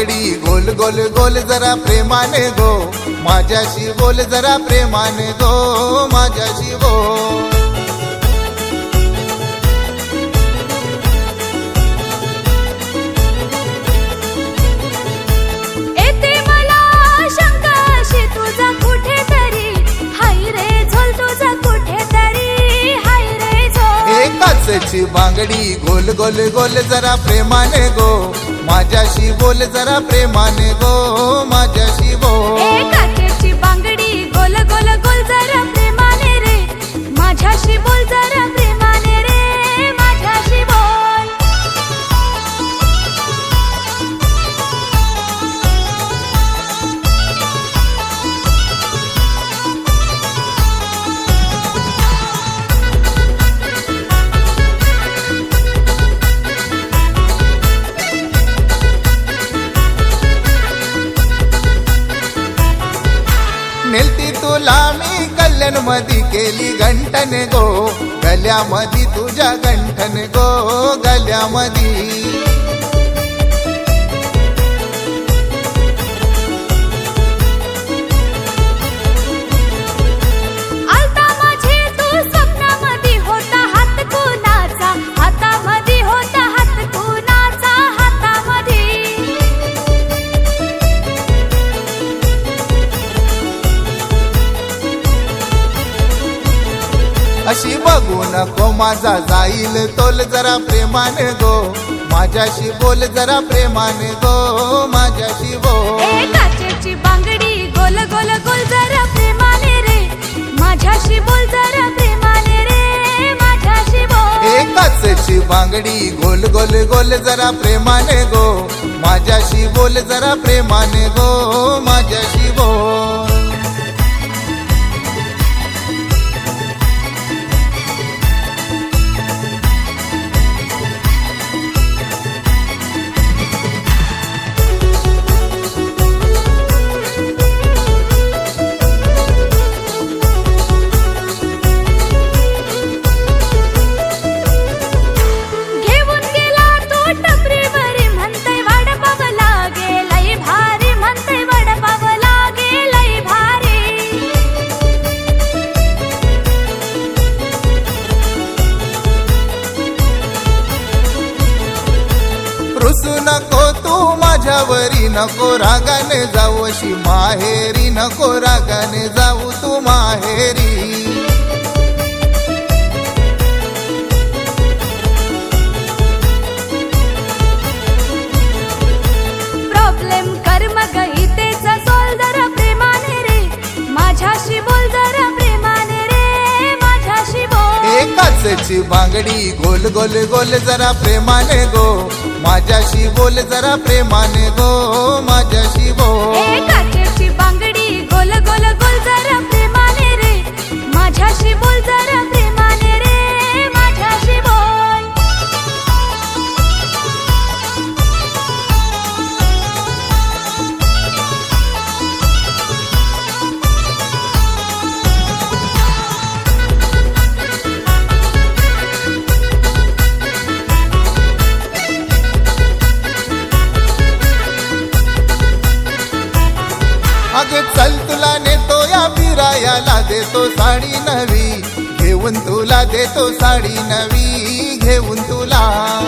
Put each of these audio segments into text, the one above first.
बांगडी गोल गोल गोल जरा प्रेमाने गो. माझ्याशी बोल जरा प्रेमाने गो माझ्याशी बोल माणसाची बांगडी गोल गोल गोल जरा प्रेमाने गो. माझ्याशी बोल जरा प्रेमाने गो माझ्याशी बोल बांगडी गोल गोल गोल जरा प्रेमाने रे. माझ्याशी बोल जरा मधी केली घंटने गो गल्यामधी तुझ्या गंठन गो गल्यामधी. बघू नको माझा जाईल तोल जरा प्रेमाने गो. माझ्याशी बोल जरा प्रेमाने गो माझ्याशी बोल ए काचेची बांगडी गोल गोल गोल जरा प्रेमाने रे. माझ्याशी बोल जरा प्रेमाने रे माझ्याशी बोल. ए काचची बांगडी गोल गोल गोल जरा प्रेमाने गो. माझ्याशी बोल जरा प्रेमाने गो माझ्याशी बोल. रुसू नको तू माझ्यावरी नको रागाने जाऊ अशी माहेरी नको रागाने जाऊ तू माहेरी. एकाचची बांगडी गोल गोल गोल जरा प्रेमाने गो. माझ्याशी बोल जरा प्रेमाने गो माझ्याशी बोल बांगडी गोल गोल गोल जरा प्रेमाने रे. माझ्याशी बोल जरा देतो साडी नवी. घेऊन तुला देतो साडी नवी. घेऊन तुला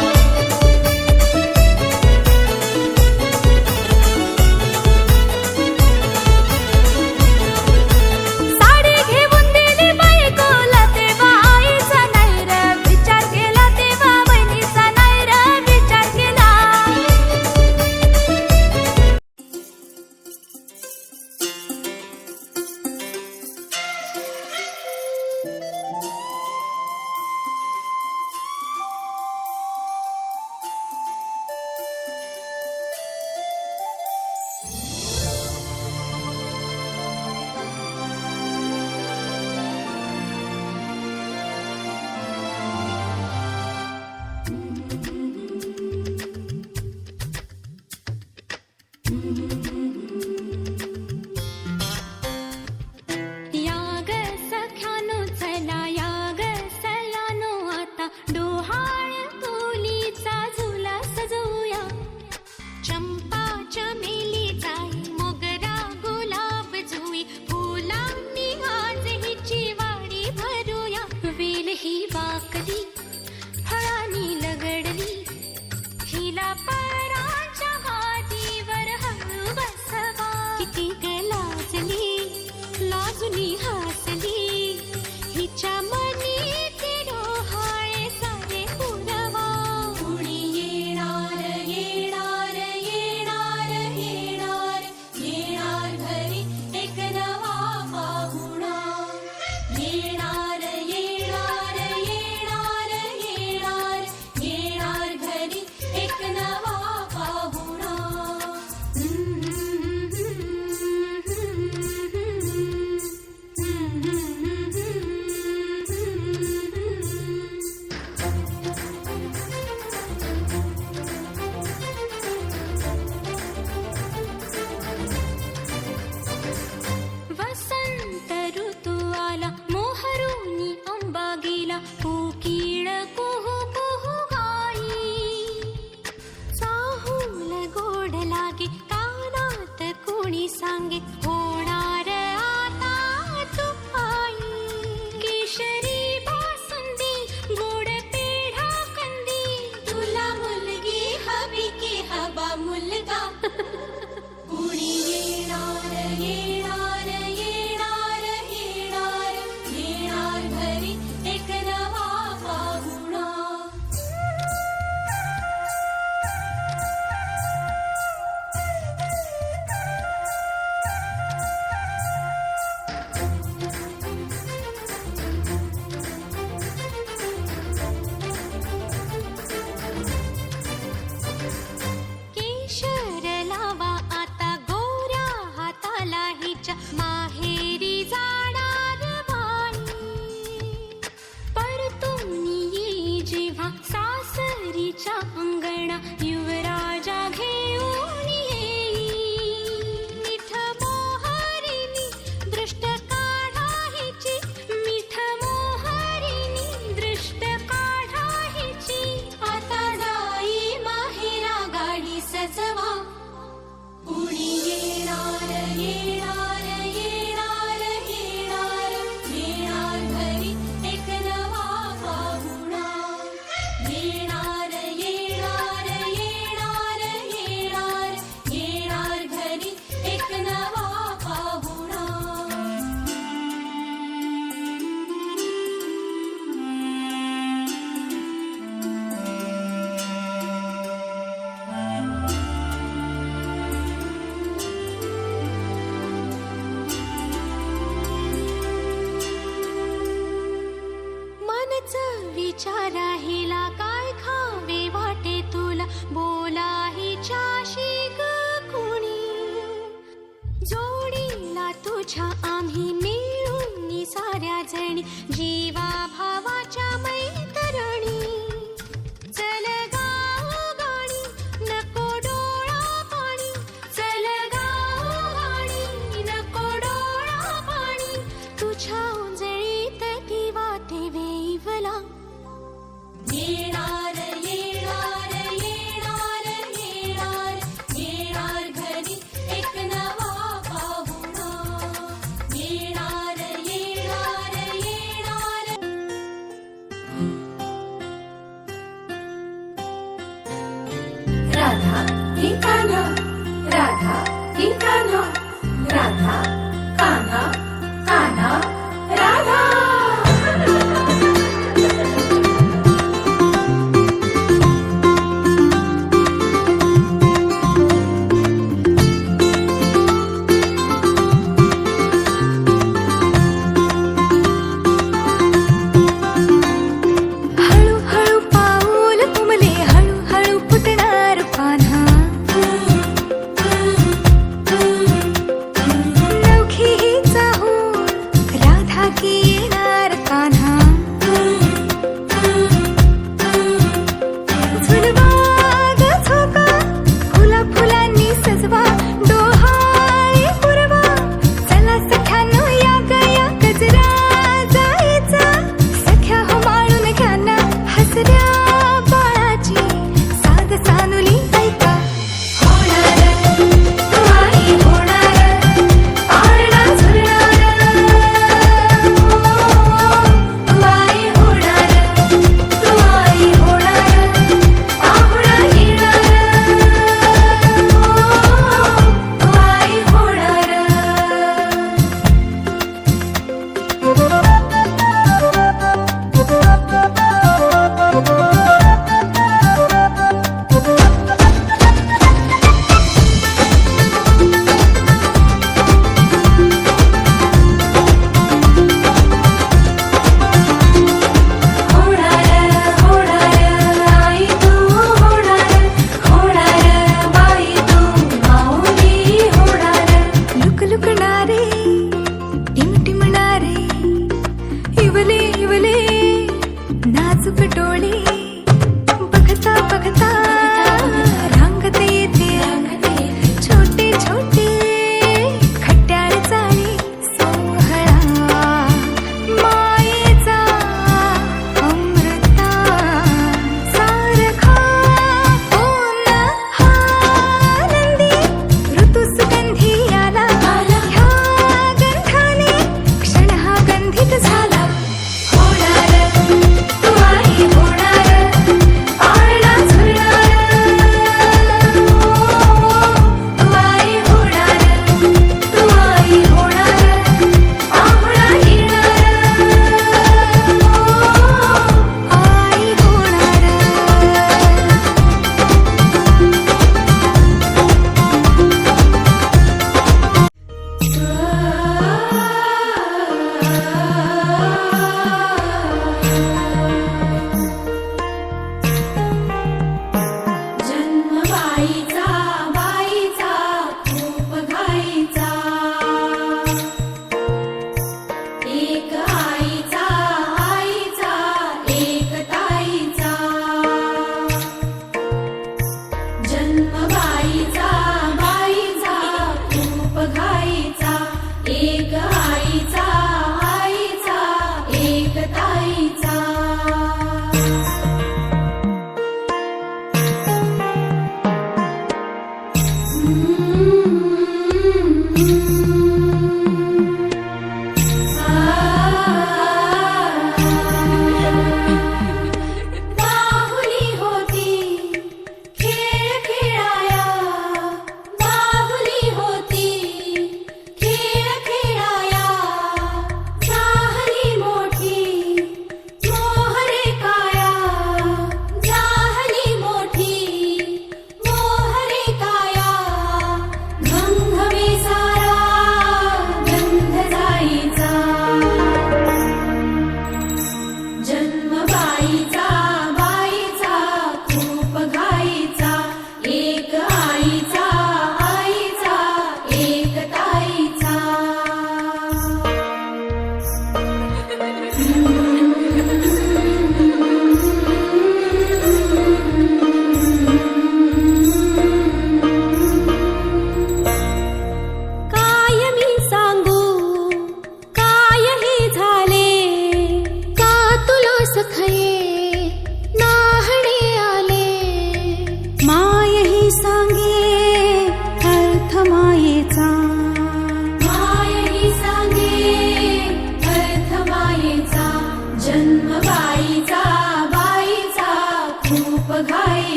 तुझ्या आम्ही मिळून साऱ्या जणी जी ঠিকানা রাধা ঠিকানা রাধা।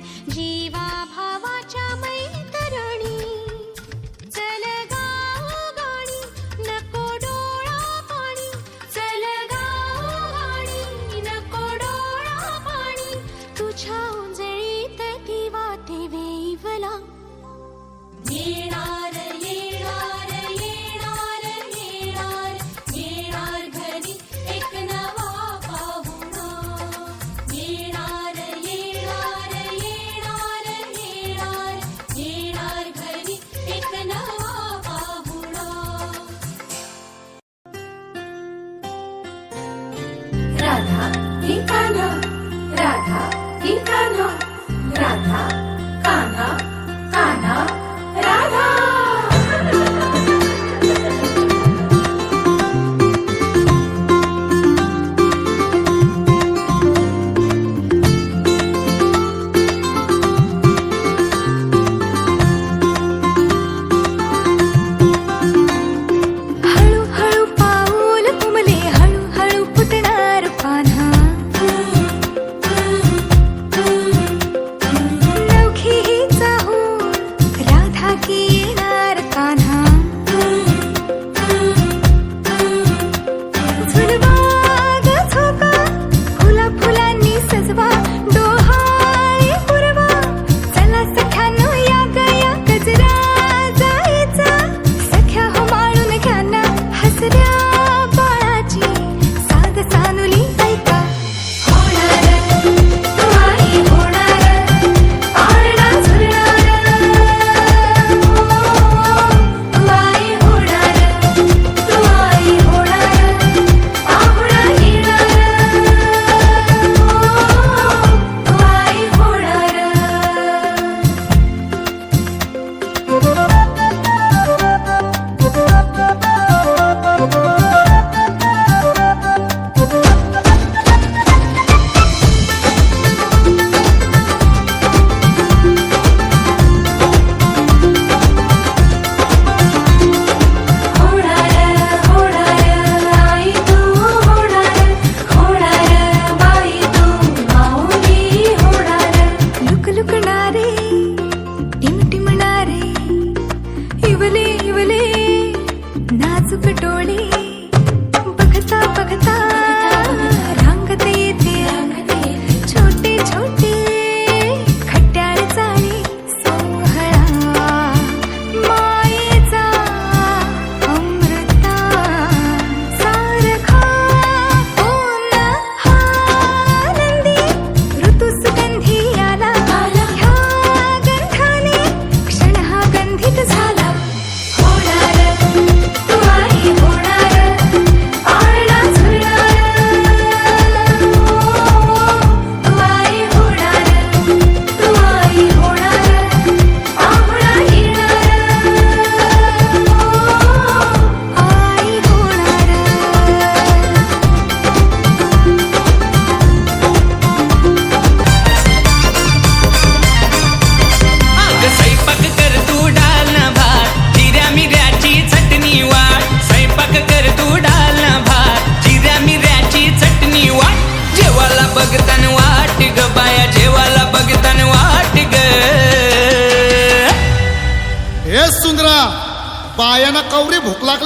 जीवा भावाच्या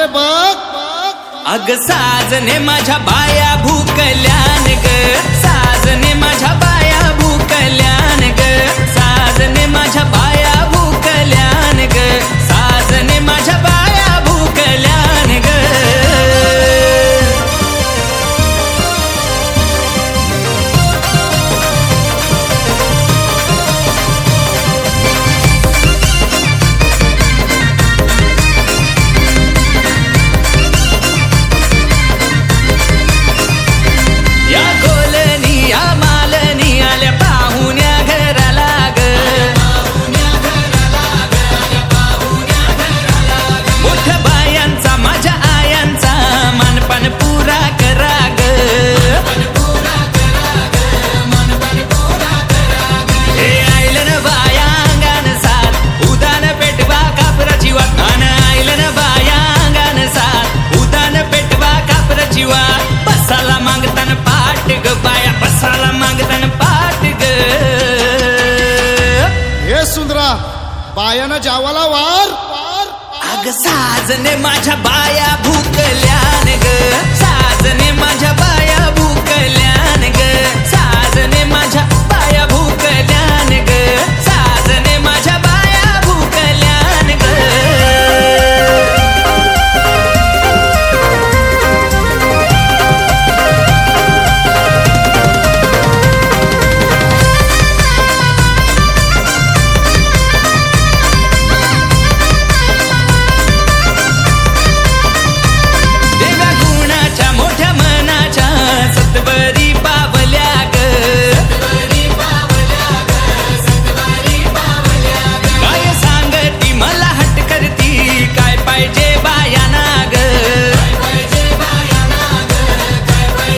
बघ. अग साजने माझ्या बाया भूकल्यान ग. साजने माझ्या बाया भूकल्यान ग. साजने माझ्या बाया